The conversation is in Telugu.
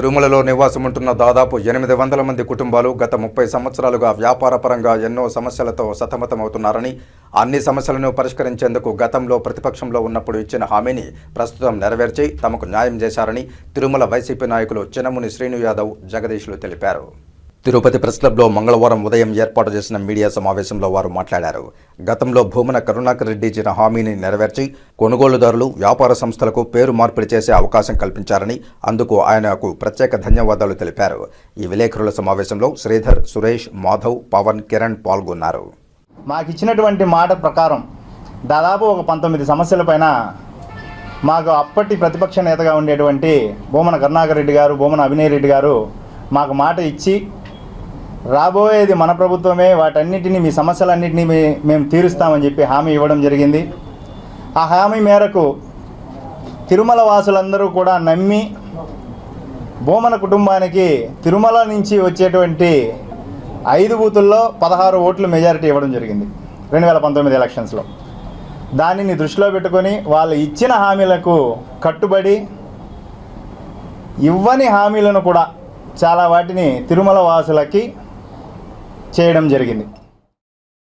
తిరుమలలో నివాసముంటున్న దాదాపు ఎనిమిది వందల మంది కుటుంబాలు గత ముప్పై సంవత్సరాలుగా వ్యాపారపరంగా ఎన్నో సమస్యలతో సతమతమవుతున్నారని అన్ని సమస్యలను పరిష్కరించేందుకు గతంలో ప్రతిపక్షంలో ఉన్నప్పుడు ఇచ్చిన హామీని ప్రస్తుతం నెరవేర్చి తమకు న్యాయం చేశారని తిరుమల వైసీపీ నాయకులు చినముని శ్రీను యాదవ్ జగదీష్లు తెలిపారు. తిరుపతి ప్రెస్ క్లబ్లో మంగళవారం ఉదయం ఏర్పాటు చేసిన మీడియా సమావేశంలో వారు మాట్లాడారు. గతంలో భూమన కరుణాకర్ రెడ్డి ఇచ్చిన హామీని నెరవేర్చి కొనుగోలుదారులు వ్యాపార సంస్థలకు పేరు మార్పిడి చేసే అవకాశం కల్పించారని అందుకు ఆయనకు ప్రత్యేక ధన్యవాదాలు తెలిపారు. ఈ విలేకరుల సమావేశంలో శ్రీధర్ సురేష్ మాధవ్ పవన్ కిరణ్ పాల్గొన్నారు. మాకు ఇచ్చినటువంటి మాట ప్రకారం దాదాపు ఒక పంతొమ్మిది సమస్యల పైన మాకు అప్పటి ప్రతిపక్ష నేతగా ఉండేటువంటి భూమన కరుణాకర్ రెడ్డి గారు భూమన అభినయ్ రెడ్డి గారు మాకు మాట ఇచ్చి రాబోయేది మన ప్రభుత్వమే వాటన్నిటిని మీ సమస్యలన్నింటినీ మే- మేము తీరుస్తామని చెప్పి హామీ ఇవ్వడం జరిగింది. ఆ హామీ మేరకు తిరుమల వాసులందరూ కూడా నమ్మి భూమన కుటుంబానికి తిరుమల నుంచి వచ్చేటువంటి ఐదు బూతుల్లో పదహారు ఓట్లు మెజారిటీ ఇవ్వడం జరిగింది రెండు వేల పంతొమ్మిది ఎలక్షన్స్లో. దానిని దృష్టిలో పెట్టుకొని వాళ్ళు ఇచ్చిన హామీలకు కట్టుబడి ఇవ్వని హామీలను కూడా చాలా వాటిని తిరుమల వాసులకి చేయడం జరిగింది.